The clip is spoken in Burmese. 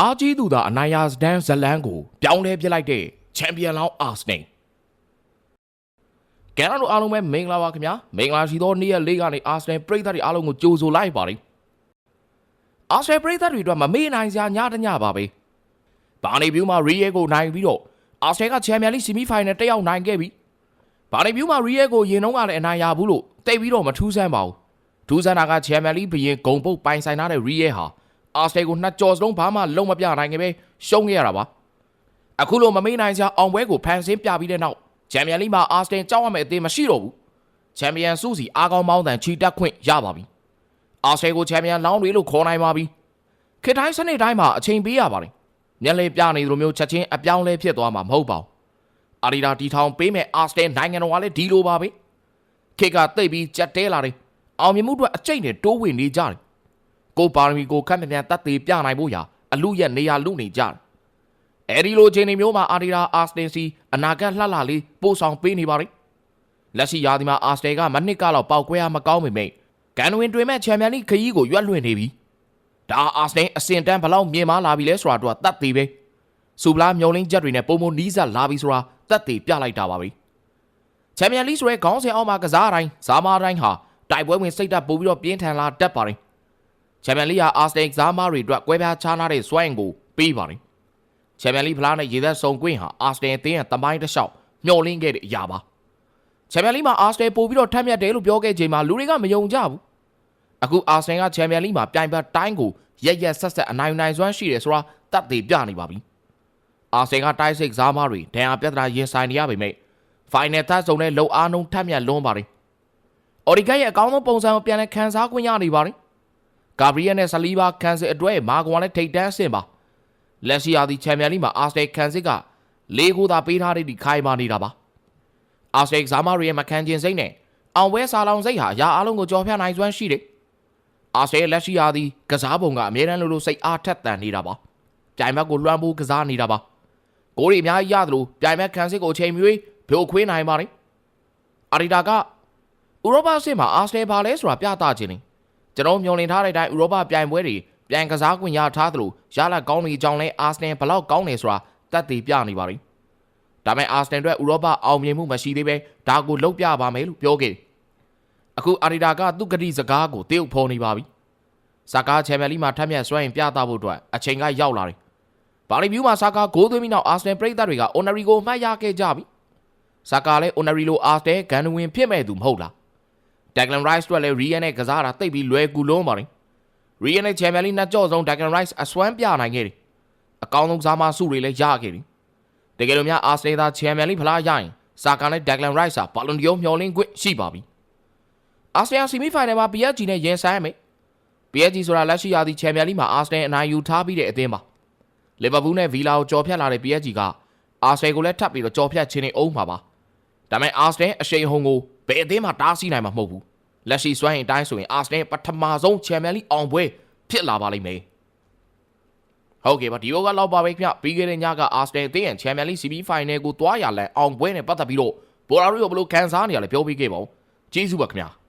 အားကြီးသူသာအနိုင်ရစတန်ဇလန်ကိုပြောင်းလဲပြစ်လိုက်တဲ့ချန်ပီယံလောင်းအာစနယ်ကဲတော့အားလုံးပဲမင်္ဂလာပါခင်ဗျာမင်္ဂလာရှိသောနေ့ရက်လေးကနေအာစနယ်ပရိသတ်တွေအားလုံးကိုကြိုဆိုလိုက်ပါတယ်အာစနယ်ပရိသတ်တွေအတွက်မမေ့နိုင်စရာညတညပါပဲဘာနေဗျူးမှာရီယဲကိုနိုင်ပြီးတော့အာစနယ်ကချန်ပီယံလိဆီမီဖိုင်နယ်တက်ရောက်နိုင်ခဲ့ပြီဘာနေဗျူးမှာရီယဲကိုရင်တော့ကလည်းအနိုင်ရဘူးလို့တိတ်ပြီးတော့မထူးဆန်းပါဘူးထူးဆန်းတာကချန်ပီယံလိဘရင်ဂုံပုတ်ပိုင်ဆိုင်ထားတဲ့ရီယဲဟာ အာစနယ်ကိုနှစ်ကြော်စလုံးဘာမှလုံးမပြနိုင်ခဲ့ပဲရှုံးခဲ့ရတာပါအခုလိုမမေ့နိုင်စရာအောင်ပွဲကိုဖန်ဆင်းပြပြီးတဲ့နောက်ချန်ပီယံလိမှာအာစနယ်ကြောက်ရမယ့်အသင်းမရှိတော့ဘူးချန်ပီယံစုစီအားကောင်းမောင်းတန်ချီတက်ခွင့်ရပါပြီအာစနယ်ကိုချန်ပီယံလောင်းတွေလို့ခေါ်နိုင်ပါပြီခေတ်တိုင်းစနစ်တိုင်းမှာအချိန်ပေးရပါတယ်မျက်လေပြနေသလိုမျိုးချက်ချင်းအပြောင်းလဲဖြစ်သွားမှာမဟုတ်ပါဘူးအာဒီတာတီထောင်ပေးမဲ့အာစနယ်နိုင်ငံတော်ကလည်းဒီလိုပါပဲခေတ်ကတိတ်ပြီးကြက်တဲလာတယ်အောင်မြင်မှုအတွက်အကျိတ်နဲ့တိုးဝင်နေကြတယ် ကိုပါရမီကိုခန့်မြန်တတ်သေးပြနိုင်ဖို့ရာအလူရဲ့နေရာလူနေကြတယ်။အဲဒီလိုချိန်နေမျိုးမှာအာဒီတာအာစတင်စီအနာဂတ်လှလှလေးပို့ဆောင်ပေးနေပါလိမ့်။လက်ရှိရာသီမှာအာစတယ်ကမနစ်ကတော့ပောက်ကွဲရမကောင်းပေမဲ့ကန်ဝင်တွင်မဲ့ချန်ပီယံလိခရီးကိုရွက်လွှင့်နေပြီ။ဒါအာစတယ်အစင်တန်းဘလောက်မြင်မာလာပြီလဲဆိုတာတော့တတ်သေးပဲ။စူပလာမျောလင်းချက်တွေနဲ့ပုံမနီးစပ်လာပြီဆိုတာတတ်သေးပြလိုက်တာပါပဲ။ချန်ပီယံလိဆိုရဲခေါင်းစဉ်အောက်မှာကစားတိုင်းဇာမာတိုင်းဟာတိုက်ပွဲဝင်စိတ်ဓာတ်ပို့ပြီးတော့ပြင်းထန်လာတတ်ပါတယ်။ ချန်ပီယံလိဟာအာစနယ်ကစားမားတွေအတွက်ကွဲပြားခြားနားတဲ့စွမ်းအင်ကိုပေးပါတယ်။ချန်ပီယံလိဖလားနဲ့ရေသက်စုံကွင်းဟာအာစနယ်အသင်းရဲ့တမိုင်းတစ်လျှောက်မျှော်လင့်ခဲ့တဲ့အရာပါ။ချန်ပီယံလိမှာအာစနယ်ပို့ပြီးတော့ထပ်မြတ်တယ်လို့ပြောခဲ့ချိန်မှာလူတွေကမယုံကြဘူး။အခုအာစနယ်ကချန်ပီယံလိမှာပြိုင်ဘက်တိုင်းကိုရက်ရက်ဆက်ဆက်အနိုင်နိုင်စွမ်းရှိတယ်ဆိုတာတတ်သိပြနေပါပြီ။အာစနယ်ကတိုက်စိတ်ကစားမားတွေဒဏ်ရာပြဿနာရင်ဆိုင်နေရပေမဲ့ဖိုင်နယ်သတ်ဆုံတဲ့လုံအားနှုံထပ်မြတ်လွန်းပါတယ်။အော်ဒီဂတ်ရဲ့အကောင်းဆုံးပုံစံကိုပြန်လည်ခန်းစားခွင့်ရနေပါတယ်။ ဂါဘရီယယ်နဲ့ဆလီဘာကန်စစ်အတွက်မာကွန်လည်းထိတ်တန်းအဆင့်ပါလက်ရှိယာဒီချန်ပီယံလိမှာအာစနယ်ကန်စစ်က၄ခုသာပေးထားတဲ့ဒီခိုင်မာနေတာပါအာစနယ်ဇာမာရီရဲ့မကန်ကျင်စိတ်နဲ့အောင်ပွဲစာလောင်စိတ်ဟာအရာအလုံးကိုကြော်ဖြတ်နိုင်စွမ်းရှိတယ်အာစနယ်လက်ရှိယာဒီကစားပုံကအမြဲတမ်းလိုလိုစိတ်အားထက်သန်နေတာပါပြိုင်ဘက်ကိုလွှမ်းဖို့ကစားနေတာပါကိုရီအများကြီးရသလိုပြိုင်ဘက်ကန်စစ်ကိုအချိန်မရွေးဖြိုခွင်းနိုင်ပါတယ်အာရီတာကဥရောပအဆင့်မှာအာစနယ်ဘာလဲဆိုတာပြသခြင်းနေ ကျွန်တော်မျှော်လင့်ထားတဲ့အတိုင်းဥရောပပြိုင်ပွဲတွေပြိုင်ကစားခွင့်ရထားသလိုရလကောင်းနေကြောင်းလဲအာဆနယ်ဘလောက်ကောင်းနေဆိုတာတက်တည်ပြနေပါပြီ။ဒါပေမဲ့အာဆနယ်အတွက်ဥရောပအောင်မြင်မှုမရှိသေးပဲဒါကိုလုံးပြပါမယ်လို့ပြောခဲ့တယ်။အခုအာရီတာကသူ့ကတိစကားကိုတရုပ်ဖော်နေပါပြီ။စာကားချန်ပီယံလိမှာထပ်မြတ်စွမ်းရင်ပြသဖို့အတွက်အချိန်ကရောက်လာတယ်။ဘာလီဗျူးမှာစာကာဂိုးသွင်းပြီးနောက်အာဆနယ်ပရိသတ်တွေကအိုနာရီကိုမှတ်ရခဲ့ကြပြီ။စာကာလည်းအိုနာရီလိုအာဆနယ်ဂန်ဝင်ဖြစ်မဲ့သူမဟုတ်လား။ ဒက်ဂလန်ရိုက်စ်အတွက်လည်းရီယန်နဲ့ကစားတာတိတ်ပြီးလွယ်ကူလုံးပါတယ်။ရီယန်နဲ့ချန်ပီယံလိနှစ်ကြော့ဆုံးဒက်ဂလန်ရိုက်စ်အစွမ်းပြနိုင်ခဲ့တယ်။အကောင်းဆုံးစားမစုတွေလည်းရခဲ့တယ်။တကယ်လို့များအာစနယ်သာချန်ပီယံလိဖလားရရင်စာကာနဲ့ဒက်ဂလန်ရိုက်စ်ဟာဘာလွန်ဒီယိုမျှော်လင့်ခွင့်ရှိပါပြီ။အာစနယ်ဆီမီဖိုင်နယ်မှာ PSG နဲ့ရင်ဆိုင်ရမယ်။ PSG ဆိုတာလက်ရှိရာသီချန်ပီယံလိမှာအာစနယ်အနိုင်ယူထားပြီးတဲ့အသင်းပါ။လီဗာပူးနဲ့ဗီလာကိုကြော်ဖြတ်လာတဲ့ PSG ကအာဆယ်ကိုလည်းထပ်ပြီးတော့ကြော်ဖြတ်ခြင်းနေအောင်ပါပါ။ဒါပေမဲ့အာစနယ်အရှိန်ဟုန်ကိုဘ ယ်အသင်းမှတားဆီးနိုင်မှာမဟုတ်ဘူး။လက်ရှိစွမ်းရင်အတိုင်းဆိုရင်အာစနယ်ပထမဆုံးချန်ပီယံလိအောင်ပွဲဖြစ်လာပါလိမ့်မယ်။ဟုတ်ကဲ့ပါဒီဘက်ကတော့ပါပဲခင်ဗျပြီးခဲ့တဲ့ညကအာစနယ်အသင်းရဲ့ချန်ပီယံလိ CB Final ကိုတွားရလန်အောင်ပွဲနဲ့ပတ်သက်ပြီးတော့ဘော်လာရီကိုဘယ်လိုခံစားနေရလဲပြောပြခဲ့ပါဦး။ကျေးဇူးပါခင်ဗျာ။